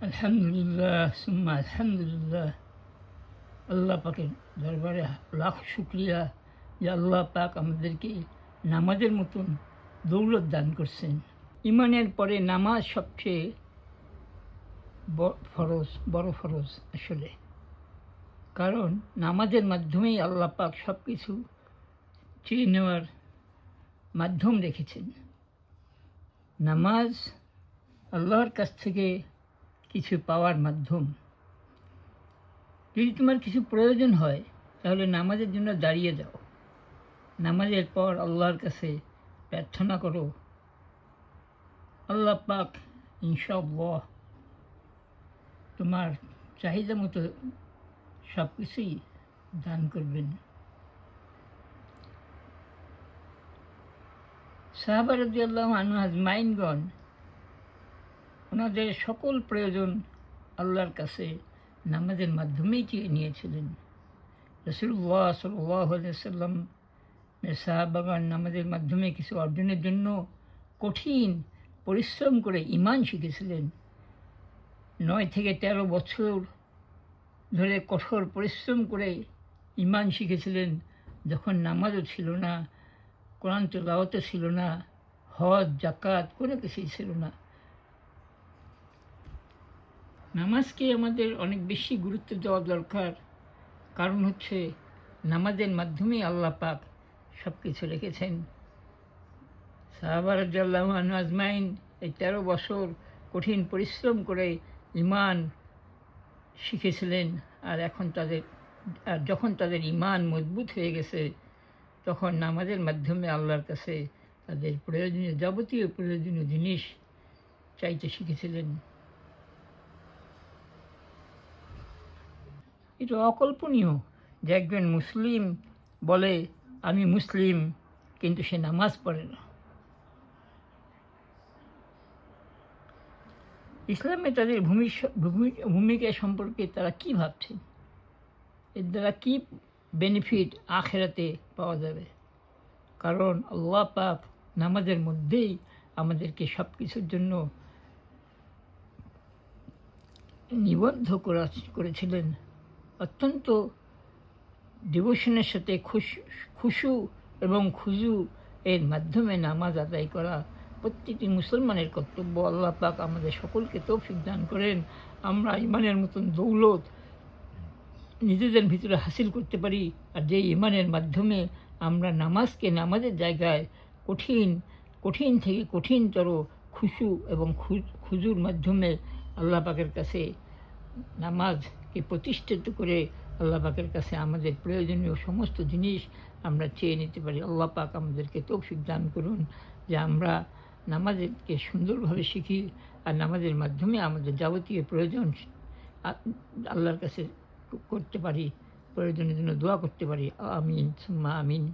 আলহামদুলিল্লাহ, সুম্মা আলহামদুলিল্লাহ। আল্লাহ পাকের দরবারে লাখ শুক্রিয়া যে আল্লাহ পাক আমাদেরকে নামাজের মতন দৌলত দান করছেন। ইমানের পরে নামাজ সবচেয়ে ফরজ, বড় ফরজ আসলে। কারণ নামাজের মাধ্যমেই আল্লাহ পাক সব কিছু চেয়ে নেওয়ার মাধ্যম রেখেছেন। নামাজ আল্লাহর কাছ থেকে কিছু পাওয়ার মাধ্যম। যদি তোমার কিছু প্রয়োজন হয়, তাহলে নামাজের জন্য দাঁড়িয়ে যাও। নামাজের পর আল্লাহর কাছে প্রার্থনা করো। আল্লাহ পাক ইনশাল্লাহ তোমার চাহিদা মতো সব কিছুই দান করবেন। সাহাবারদি আল্লাহ আনু আজমাইনগণ ওনাদের সকল প্রয়োজন আল্লাহর কাছে নামাজের মাধ্যমেই চেয়ে নিয়েছিলেন? রসুল্লাহ সাল্লাহ সাল্লাম সাহাবাগান নামাজের মাধ্যমে কিছু অর্জনের জন্য কঠিন পরিশ্রম করে ইমান শিখেছিলেন। নয় থেকে তেরো বছর ধরে কঠোর পরিশ্রম করে ইমান শিখেছিলেন। যখন নামাজও ছিল না, কোরআন তেলাওয়াতও ছিল না, হজ জাকাত কোনো কিছুই ছিল না। নামাজকে আমাদের অনেক বেশি গুরুত্ব দেওয়া দরকার। কারণ হচ্ছে, নামাজের মাধ্যমেই আল্লাহ পাক সব কিছু রেখেছেন সাহাবারাজ্লাহ আজমাইন এই তেরো বছর কঠিন পরিশ্রম করে ইমান শিখেছিলেন, আর এখন তাদের, আর যখন তাদের ইমান মজবুত হয়ে গেছে, তখন নামাজের মাধ্যমে আল্লাহর কাছে তাদের প্রয়োজনীয় যাবতীয় প্রয়োজনীয় জিনিস চাইতে শিখেছিলেন। এটা অকল্পনীয়। যে একজন মুসলিম বলে, আমি মুসলিম, কিন্তু সে নামাজ পড়ে না। ইসলামে তাদের ভূমি- ভূমি- ভূমিকা সম্পর্কে তারা কি ভাবছেন এর দ্বারা কি বেনিফিট আখেরাতে পাওয়া যাবে? কারণ আল্লাহ পাক নামাজের মধ্যেই আমাদেরকে সব কিছুর জন্য নিবদ্ধ করা করেছিলেন। অত্যন্ত ডিভোশনের সাথে খুশু খুশু এবং খুজু এর মাধ্যমে নামাজ আদায় করা প্রত্যেকটি মুসলমানের কর্তব্য। আল্লাহ পাক আমাদের সকলকে তৌফিক দান করেন। আমরা ইমানের মতন দৌলত নিজেদের ভিতরে হাসিল করতে পারি আর যে ইমানের মাধ্যমে আমরা নামাজকে নামাজের জায়গায় কঠিন কঠিন থেকে কঠিনতর খুশু এবং খুজুর মাধ্যমে আল্লাহ পাকের কাছে নামাজকে প্রতিষ্ঠিত করে আল্লাহ পাকের কাছে আমাদের প্রয়োজনীয় সমস্ত জিনিস আমরা চেয়ে নিতে পারি। আল্লাহ পাক আমাদেরকে তৌফিক দান করুন যে আমরা নামাজকে সুন্দরভাবে শিখি আর নামাজের মাধ্যমে আমাদের যাবতীয় প্রয়োজন আল্লাহর কাছে করতে পারি, প্রয়োজনের জন্য দোয়া করতে পারি। আমিন, সুম্মা আমিন।